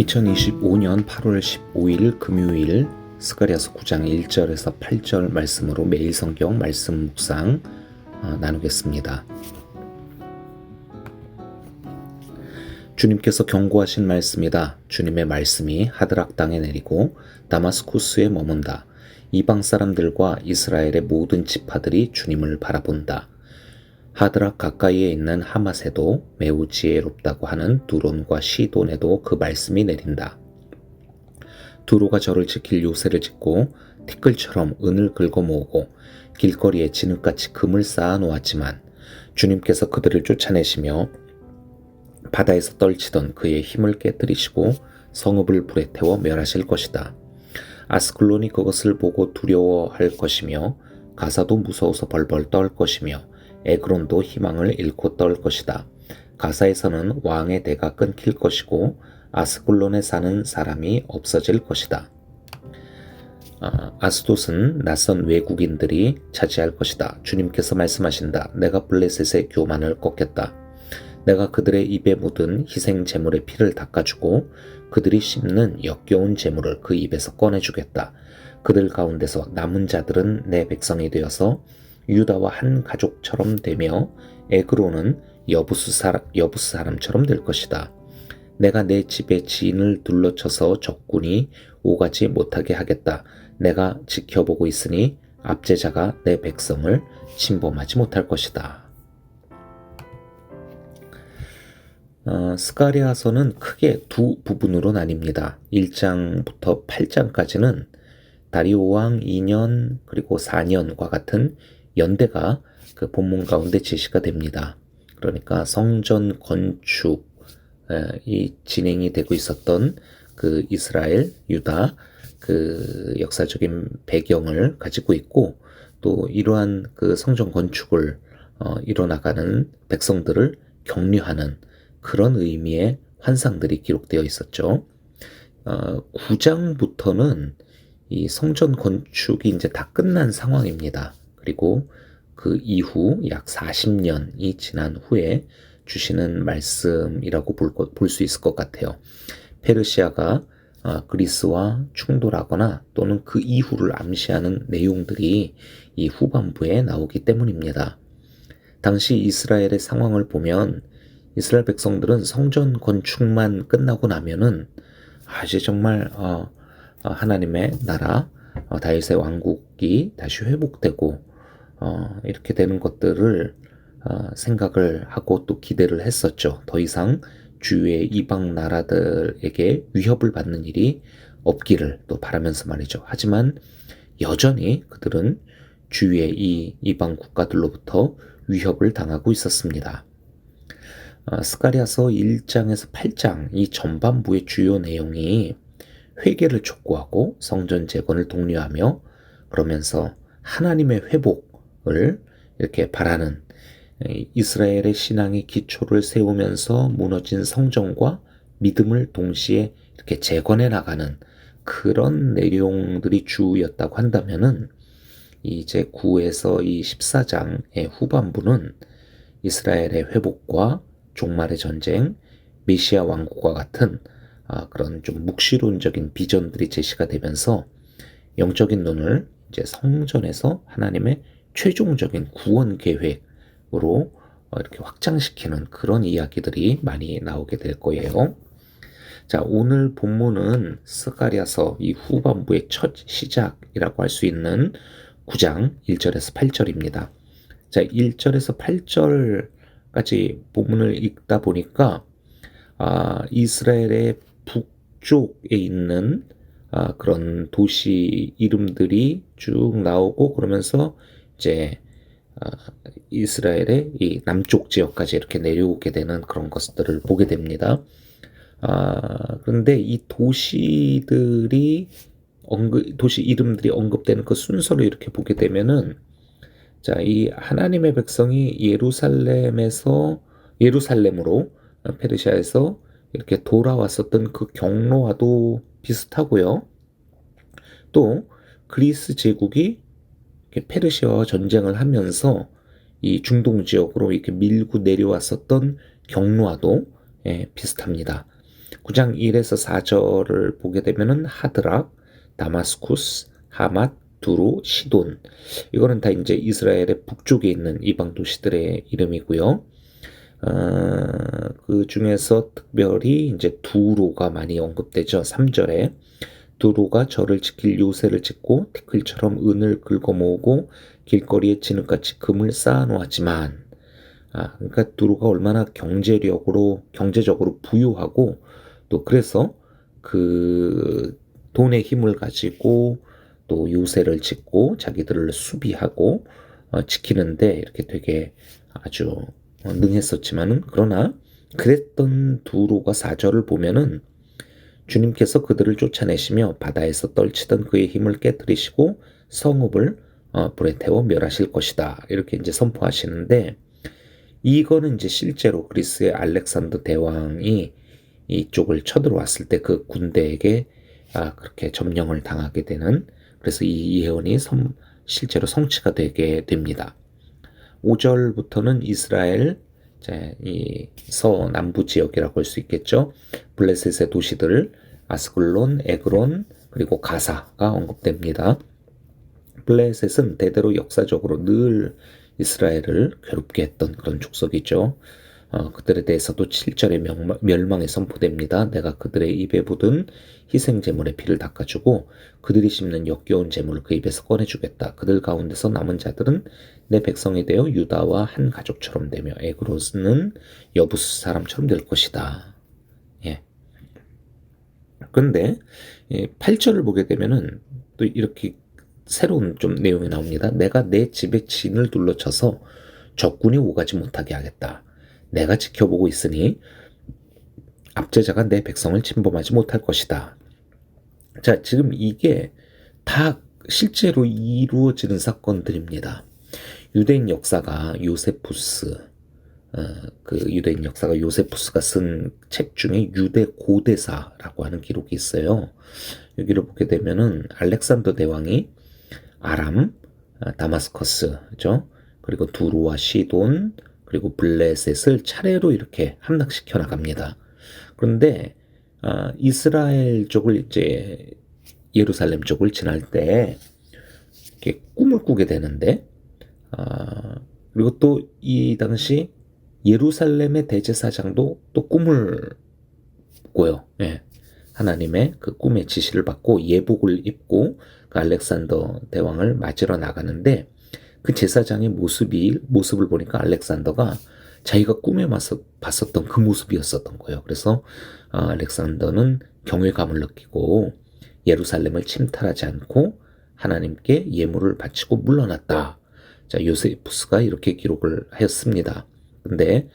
2025년 8월 15일 금요일 스가리아서 9장 1절에서 8절 말씀으로 매일 성경 말씀 묵상 어, 나누겠습니다. 주님께서 경고하신 말씀이다. 주님의 말씀이 하드락 땅에 내리고 다마스쿠스에 머문다. 이방 사람들과 이스라엘의 모든 지파들이 주님을 바라본다. 하드락 가까이에 있는 하맛에도 매우 지혜롭다고 하는 두론과 시돈에도 그 말씀이 내린다. 두로가 저를 지킬 요새를 짓고 티끌처럼 은을 긁어 모으고 길거리에 진흙같이 금을 쌓아 놓았지만 주님께서 그들을 쫓아내시며 바다에서 떨치던 그의 힘을 깨뜨리시고 성읍을 불에 태워 멸하실 것이다. 아스클론이 그것을 보고 두려워할 것이며 가사도 무서워서 벌벌 떨 것이며 에그론도 희망을 잃고 떨 것이다. 가사에서는 왕의 대가 끊길 것이고 아스클론에 사는 사람이 없어질 것이다. 아, 아스돗은 낯선 외국인들이 차지할 것이다. 주님께서 말씀하신다. 내가 블레셋의 교만을 꺾겠다. 내가 그들의 입에 묻은 희생 제물의 피를 닦아주고 그들이 씹는 역겨운 제물을 그 입에서 꺼내주겠다. 그들 가운데서 남은 자들은 내 백성이 되어서 유다와 한 가족처럼 되며 에그로는 여부스, 사람, 여부스 사람처럼 될 것이다. 내가 내 집의 지인을 둘러쳐서 적군이 오가지 못하게 하겠다. 내가 지켜보고 있으니 압제자가 내 백성을 침범하지 못할 것이다. 어, 스가리아서는 크게 두 부분으로 나뉩니다. 1장부터 8장까지는 다리오 왕 2년 그리고 4년과 같은 연대가 그 본문 가운데 제시가 됩니다. 그러니까 성전 건축 이 진행이 되고 있었던 그 이스라엘, 유다 그 역사적인 배경을 가지고 있고 또 이러한 그 성전 건축을 어, 이뤄나가는 백성들을 격려하는 그런 의미의 환상들이 기록되어 있었죠. 어, 9장부터는 이 성전 건축이 이제 다 끝난 상황입니다. 그리고 그 이후 약 40년이 지난 후에 주시는 말씀이라고 볼 수 있을 것 같아요. 페르시아가 아, 그리스와 충돌하거나 또는 그 이후를 암시하는 내용들이 이 후반부에 나오기 때문입니다. 당시 이스라엘의 상황을 보면 이스라엘 백성들은 성전 건축만 끝나고 나면은 아, 이제 정말 어, 어, 하나님의 나라 어, 다윗의 왕국이 다시 회복되고 어, 이렇게 되는 것들을 어, 생각을 하고 또 기대를 했었죠. 더 이상 주위의 이방 나라들에게 위협을 받는 일이 없기를 또 바라면서 말이죠. 하지만 여전히 그들은 주위의 이 이방 국가들로부터 위협을 당하고 있었습니다. 어, 스가리아서 1장에서 8장 이 전반부의 주요 내용이 회개를 촉구하고 성전 재건을 독려하며 그러면서 하나님의 회복 을 이렇게 바라는 이스라엘의 신앙의 기초를 세우면서 무너진 성정과 믿음을 동시에 이렇게 재건해 나가는 그런 내용들이 주였다고 한다면은 이제 9에서 이 14장의 후반부는 이스라엘의 회복과 종말의 전쟁, 메시아 왕국과 같은 아, 그런 좀 묵시론적인 비전들이 제시가 되면서 영적인 눈을 이제 성전에서 하나님의 최종적인 구원 계획으로 어, 이렇게 확장시키는 그런 이야기들이 많이 나오게 될 거예요. 자, 오늘 본문은 스가리아서 이 후반부의 첫 시작이라고 할 수 있는 9장 1절에서 8절입니다. 자, 1절에서 8절까지 본문을 읽다 보니까 아, 이스라엘의 북쪽에 있는 아, 그런 도시 이름들이 쭉 나오고 그러면서 이제 어, 이스라엘의 이 남쪽 지역까지 이렇게 내려오게 되는 그런 것들을 보게 됩니다. 아, 그런데 이 도시들이 언급, 도시 이름들이 언급되는 그 순서를 이렇게 보게 되면은 자, 이 하나님의 백성이 예루살렘에서 예루살렘으로 페르시아에서 이렇게 돌아왔었던 그 경로와도 비슷하고요. 또 그리스 제국이 페르시아와 전쟁을 하면서 이 중동 지역으로 이렇게 밀고 내려왔었던 경로와도 예, 비슷합니다. 9장 1에서 4절을 보게 되면은 하드락, 다마스쿠스, 하맛, 두루, 시돈. 이거는 다 이제 이스라엘의 북쪽에 있는 이방 도시들의 이름이고요. 어, 그 중에서 특별히 이제 두로가 많이 언급되죠. 3절에 두로가 저를 지킬 요새를 짓고 티클처럼 은을 긁어 모으고 길거리에 진흙같이 금을 쌓아 놓았지만 아, 그러니까 두로가 얼마나 경제력으로 경제적으로 부유하고 또 그래서 그 돈의 힘을 가지고 또 요새를 짓고 자기들을 수비하고 어, 지키는데 이렇게 되게 아주 어, 능했었지만은 그러나 그랬던 두로가 사절을 보면은 주님께서 그들을 쫓아내시며 바다에서 떨치던 그의 힘을 깨뜨리시고 성읍을 어, 불에 태워 멸하실 것이다. 이렇게 이제 선포하시는데 이거는 이제 실제로 그리스의 알렉산더 대왕이 이쪽을 쳐들어왔을 때 그 군대에게 아, 그렇게 점령을 당하게 되는 그래서 이 예언이 성, 실제로 성취가 되게 됩니다. 5절부터는 이스라엘 이 서남부 지역이라고 할 수 있겠죠. 블레셋의 도시들 아스글론, 에그론 그리고 가사가 언급됩니다. 블레셋은 대대로 역사적으로 늘 이스라엘을 괴롭게 했던 그런 족속이죠. 어, 그들에 대해서도 7절에 멸망이 선포됩니다. 내가 그들의 입에 묻은 희생 제물의 피를 닦아주고 그들이 심는 역겨운 제물을 그 입에서 꺼내주겠다. 그들 가운데서 남은 자들은 내 백성이 되어 유다와 한 가족처럼 되며 에그로스는 여부스 사람처럼 될 것이다. 예. 근데 8절을 보게 되면은 또 이렇게 새로운 좀 내용이 나옵니다. 내가 내 집에 진을 둘러쳐서 적군이 오가지 못하게 하겠다. 내가 지켜보고 있으니 압제자가 내 백성을 침범하지 못할 것이다. 자, 지금 이게 다 실제로 이루어지는 사건들입니다. 유대인 역사가 요세푸스, 어, 그 유대인 역사가 요세푸스가 쓴 책 중에 유대 고대사라고 하는 기록이 있어요. 여기를 보게 되면은 알렉산더 대왕이 아람, 아, 다마스커스죠. 그리고 두루와 시돈, 그리고 블레셋을 차례로 이렇게 함락시켜 나갑니다. 그런데 아, 이스라엘 쪽을 이제 예루살렘 쪽을 지날 때 이렇게 꿈을 꾸게 되는데 아, 그리고 또 이 당시 예루살렘의 대제사장도 또 꿈을 꿔요. 예. 하나님의 그 꿈의 지시를 받고 예복을 입고 그 알렉산더 대왕을 맞으러 나가는데 그 제사장의 모습이 모습을 보니까 알렉산더가 자기가 꿈에 봤었던 그 모습이었었던 거예요. 그래서 어, 알렉산더는 경외감을 느끼고 예루살렘을 침탈하지 않고 하나님께 예물을 바치고 물러났다. 자, 요세푸스가 이렇게 기록을 하였습니다. 근데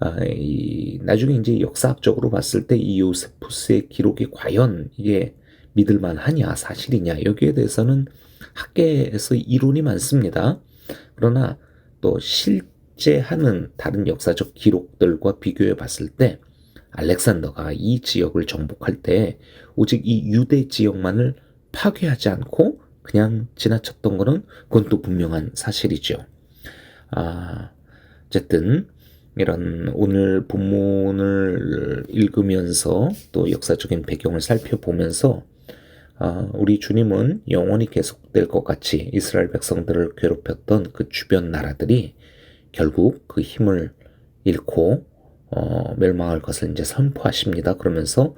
아, 이, 나중에 이제 역사학적으로 봤을 때 이 요세푸스의 기록이 과연 이게 믿을만 하냐, 사실이냐, 여기에 대해서는 학계에서 이론이 많습니다. 그러나 또 실제 하는 다른 역사적 기록들과 비교해 봤을 때 알렉산더가 이 지역을 정복할 때 오직 이 유대 지역만을 파괴하지 않고 그냥 지나쳤던 것은 그건 또 분명한 사실이죠. 아, 어쨌든 이런 오늘 본문을 읽으면서 또 역사적인 배경을 살펴보면서 아, 우리 주님은 영원히 계속될 것 같이 이스라엘 백성들을 괴롭혔던 그 주변 나라들이 결국 그 힘을 잃고 어, 멸망할 것을 이제 선포하십니다. 그러면서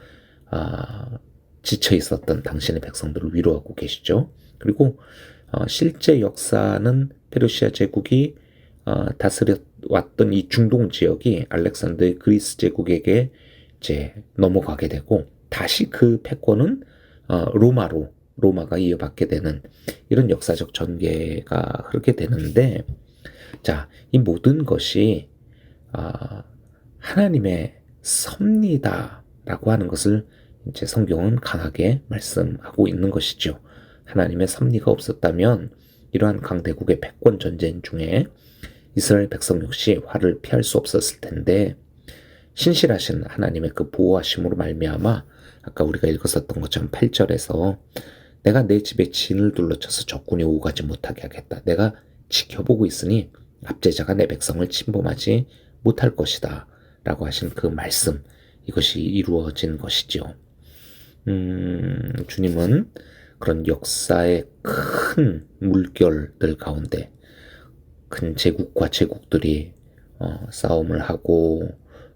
아, 지쳐 있었던 당신의 백성들을 위로하고 계시죠. 그리고 어, 실제 역사는 페르시아 제국이 어, 다스려 왔던 이 중동 지역이 알렉산더의 그리스 제국에게 이제 넘어가게 되고 다시 그 패권은 어, 로마로 로마가 이어받게 되는 이런 역사적 전개가 흐르게 되는데 자, 이 모든 것이 아, 하나님의 섭리다라고 하는 것을 이제 성경은 강하게 말씀하고 있는 것이죠. 하나님의 섭리가 없었다면 이러한 강대국의 패권 전쟁 중에 이스라엘 백성 역시 화를 피할 수 없었을 텐데 신실하신 하나님의 그 보호하심으로 말미암아 아까 우리가 읽었었던 것처럼 8절에서 내가 내 집에 진을 둘러쳐서 적군이 오가지 못하게 하겠다. 내가 지켜보고 있으니 압제자가 내 백성을 침범하지 못할 것이다. 라고 하신 그 말씀. 이것이 이루어진 것이죠. 음, 주님은 그런 역사의 큰 물결들 가운데 큰 제국과 제국들이 어, 싸움을 하고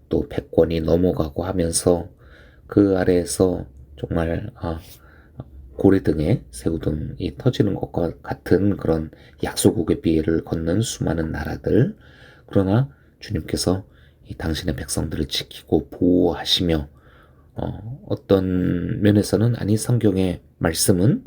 또 패권이 넘어가고 하면서 그 아래에서 정말 아, 고래 등에 새우 등이 터지는 것과 같은 그런 약소국의 비애를 걷는 수많은 나라들. 그러나 주님께서 이 당신의 백성들을 지키고 보호하시며 어, 어떤 면에서는 아니 성경의 말씀은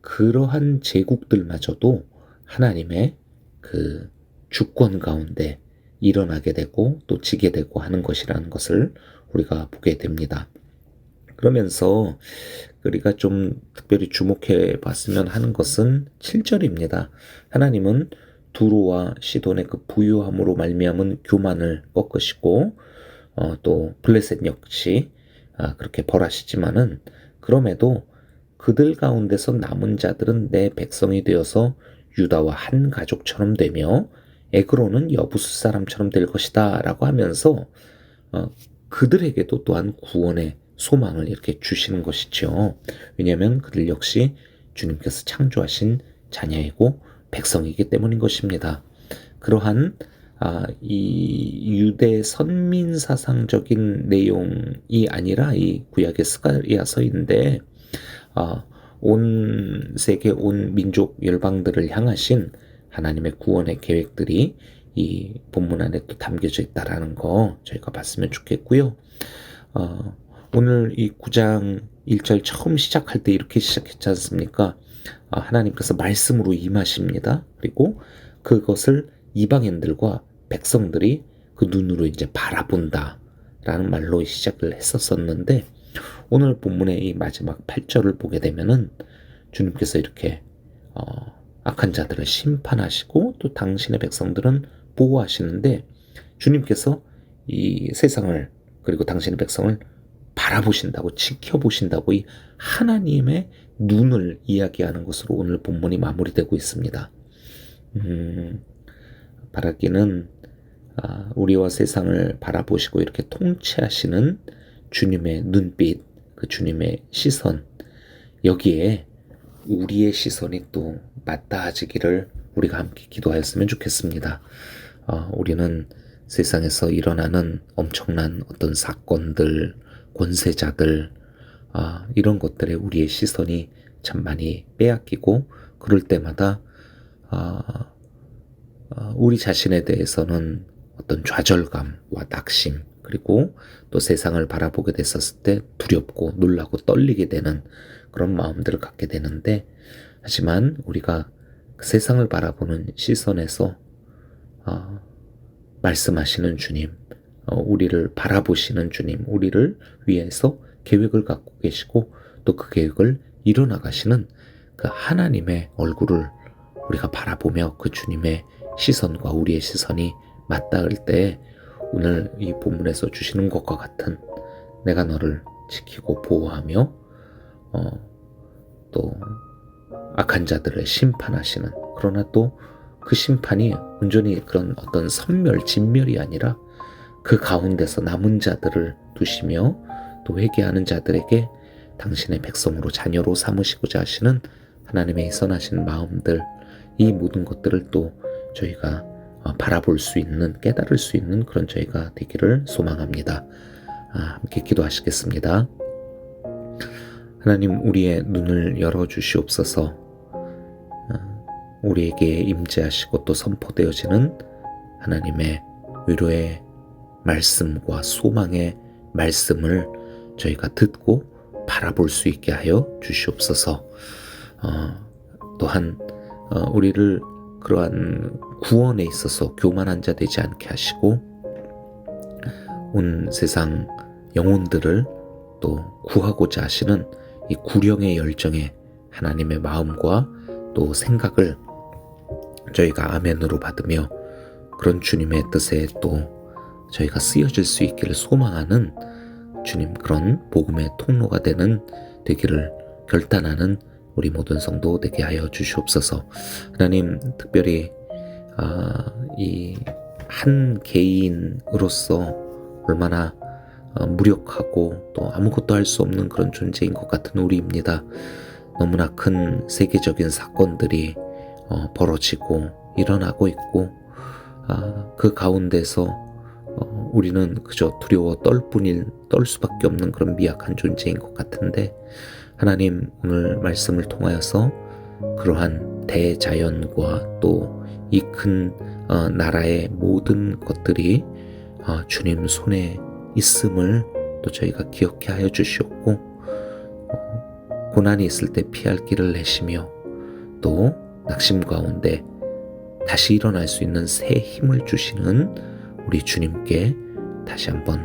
그러한 제국들마저도 하나님의 그 주권 가운데 일어나게 되고 또 지게 되고 하는 것이라는 것을 우리가 보게 됩니다. 그러면서 우리가 좀 특별히 주목해 봤으면 하는 것은 7절입니다. 하나님은 두로와 시돈의 그 부유함으로 말미암은 교만을 꺾으시고 어, 또 블레셋 역시 아, 그렇게 벌하시지만은 그럼에도 그들 가운데서 남은 자들은 내 백성이 되어서 유다와 한 가족처럼 되며 에그로는 여부수 사람처럼 될 것이다 라고 하면서 어, 그들에게도 또한 구원의 소망을 이렇게 주시는 것이죠. 왜냐하면 그들 역시 주님께서 창조하신 자녀이고 백성이기 때문인 것입니다. 그러한 아, 이 유대 선민 사상적인 내용이 아니라 이 구약의 스가리아서인데 아, 온 세계 온 민족 열방들을 향하신 하나님의 구원의 계획들이 이 본문 안에 또 담겨져 있다라는 거 저희가 봤으면 좋겠고요. 어, 오늘 이 9장 1절 처음 시작할 때 이렇게 시작했지 않습니까? 아, 하나님께서 말씀으로 임하십니다. 그리고 그것을 이방인들과 백성들이 그 눈으로 이제 바라본다. 라는 말로 시작을 했었었는데, 오늘 본문의 이 마지막 8절을 보게 되면은 주님께서 이렇게, 어, 악한 자들을 심판하시고 또 당신의 백성들은 보호하시는데, 주님께서 이 세상을 그리고 당신의 백성을 바라보신다고 지켜보신다고 이 하나님의 눈을 이야기하는 것으로 오늘 본문이 마무리되고 있습니다. 음, 바라기는 아, 우리와 세상을 바라보시고 이렇게 통치하시는 주님의 눈빛, 그 주님의 시선, 여기에 우리의 시선이 또 맞닿아지기를 우리가 함께 기도하였으면 좋겠습니다. 어, 우리는 세상에서 일어나는 엄청난 어떤 사건들, 권세자들, 아, 이런 것들에 우리의 시선이 참 많이 빼앗기고, 그럴 때마다, 아, 아, 우리 자신에 대해서는 어떤 좌절감과 낙심, 그리고 또 세상을 바라보게 됐었을 때 두렵고 놀라고 떨리게 되는 그런 마음들을 갖게 되는데, 하지만 우리가 그 세상을 바라보는 시선에서, 아, 말씀하시는 주님, 어, 우리를 바라보시는 주님, 우리를 위해서 계획을 갖고 계시고 또 그 계획을 이뤄나가시는 그 하나님의 얼굴을 우리가 바라보며 그 주님의 시선과 우리의 시선이 맞닿을 때 오늘 이 본문에서 주시는 것과 같은 내가 너를 지키고 보호하며 어, 또 악한 자들을 심판하시는 그러나 또 그 심판이 온전히 그런 어떤 선멸 진멸이 아니라 그 가운데서 남은 자들을 두시며 또 회개하는 자들에게 당신의 백성으로 자녀로 삼으시고자 하시는 하나님의 선하신 마음들 이 모든 것들을 또 저희가 어, 바라볼 수 있는 깨달을 수 있는 그런 저희가 되기를 소망합니다. 아, 함께 기도하시겠습니다. 하나님 우리의 눈을 열어 주시옵소서. 어, 우리에게 임재하시고 또 선포되어지는 하나님의 위로의 말씀과 소망의 말씀을 저희가 듣고 바라볼 수 있게 하여 주시옵소서. 어, 또한 어, 우리를 그러한 구원에 있어서 교만한 자 되지 않게 하시고 온 세상 영혼들을 또 구하고자 하시는 이 구령의 열정에 하나님의 마음과 또 생각을 저희가 아멘으로 받으며 그런 주님의 뜻에 또 저희가 쓰여질 수 있기를 소망하는 주님 그런 복음의 통로가 되는 되기를 결단하는 우리 모든 성도 되게 하여 주시옵소서. 하나님 특별히 아, 이 한 개인으로서 얼마나 어, 무력하고 또 아무것도 할 수 없는 그런 존재인 것 같은 우리입니다. 너무나 큰 세계적인 사건들이 어, 벌어지고 일어나고 있고 아, 그 가운데서 어, 우리는 그저 두려워 떨 뿐일 떨 수밖에 없는 그런 미약한 존재인 것 같은데 하나님 오늘 말씀을 통하여서 그러한 대자연과 또 이큰 어, 나라의 모든 것들이 어, 주님 손에 있음을 또 저희가 기억해 하여 주시옵고 어, 고난이 있을 때 피할 길을 내시며 또 낙심 가운데 다시 일어날 수 있는 새 힘을 주시는 우리 주님께 다시 한번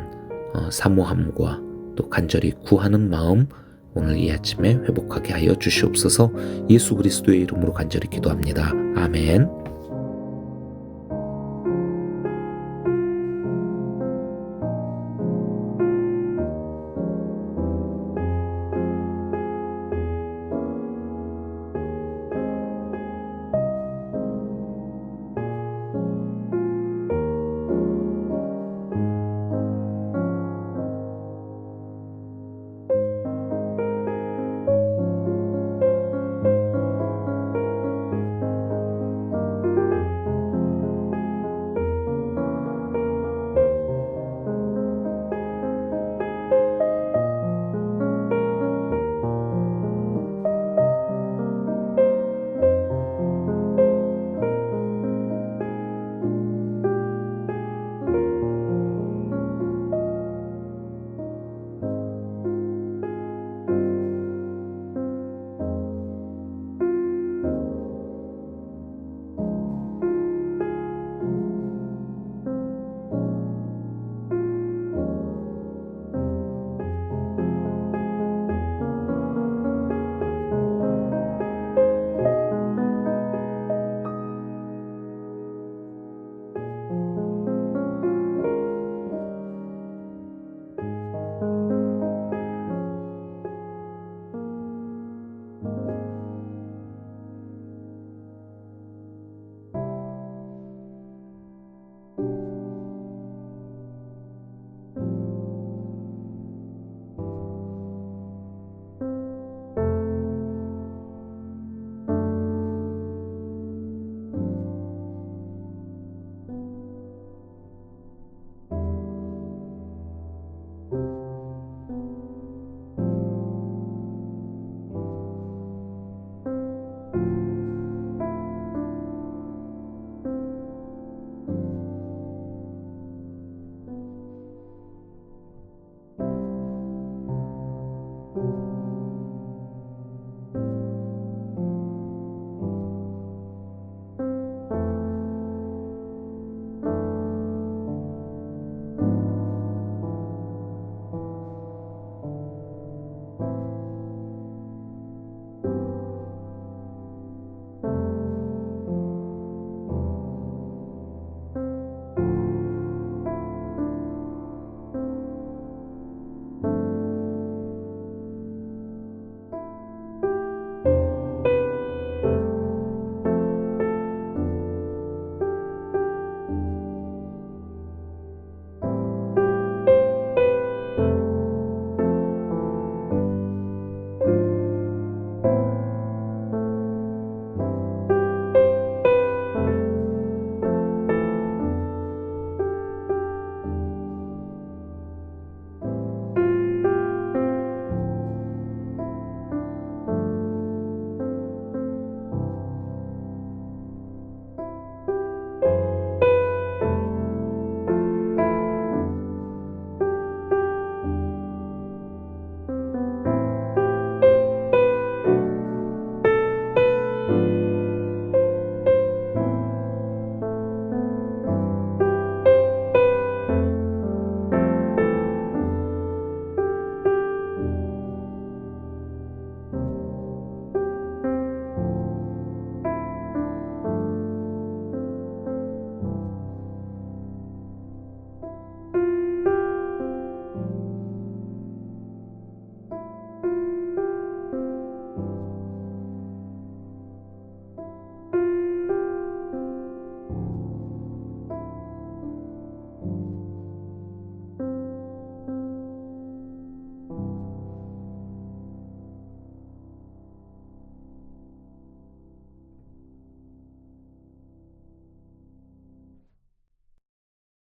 어, 사모함과 또 간절히 구하는 마음 오늘 이 아침에 회복하게 하여 주시옵소서 예수 그리스도의 이름으로 간절히 기도합니다. 아멘.